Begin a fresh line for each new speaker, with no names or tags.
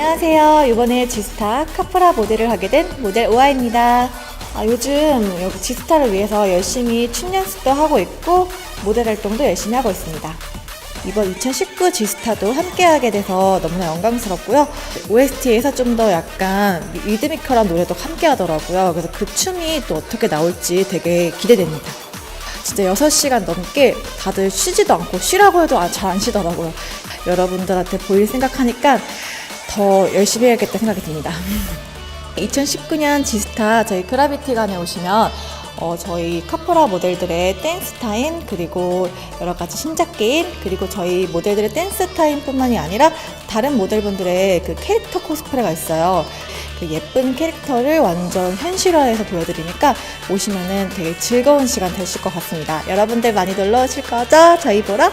안녕하세요. 이번에 지스타 카프라 모델을 하게 된 모델 오아입니다. 아, 요즘 여기 지스타를 위해서 열심히 춤 연습도 하고 있고 모델 활동도 열심히 하고 있습니다. 이번 2019 지스타도 함께 하게 돼서 너무나 영광스럽고요. OST에서 좀 더 약간 리드미컬한 노래도 함께 하더라고요. 그래서 그 춤이 또 어떻게 나올지 되게 기대됩니다. 진짜 6시간 넘게 다들 쉬지도 않고 쉬라고 해도 잘 안 쉬더라고요. 여러분들한테 보일 생각하니까 더 열심히 해야겠다 생각이 듭니다. 2019년 지스타 저희 그라비티관에 오시면 어, 저희 카포라 모델들의 댄스 타임 그리고 여러 가지 신작 게임 그리고 저희 모델들의 댄스 타임뿐만이 아니라 다른 모델분들의 그 캐릭터 코스프레가 있어요. 그 예쁜 캐릭터를 완전 현실화해서 보여드리니까 오시면은 되게 즐거운 시간 되실 것 같습니다. 여러분들 많이 놀러 오실 거죠? 저희 보러?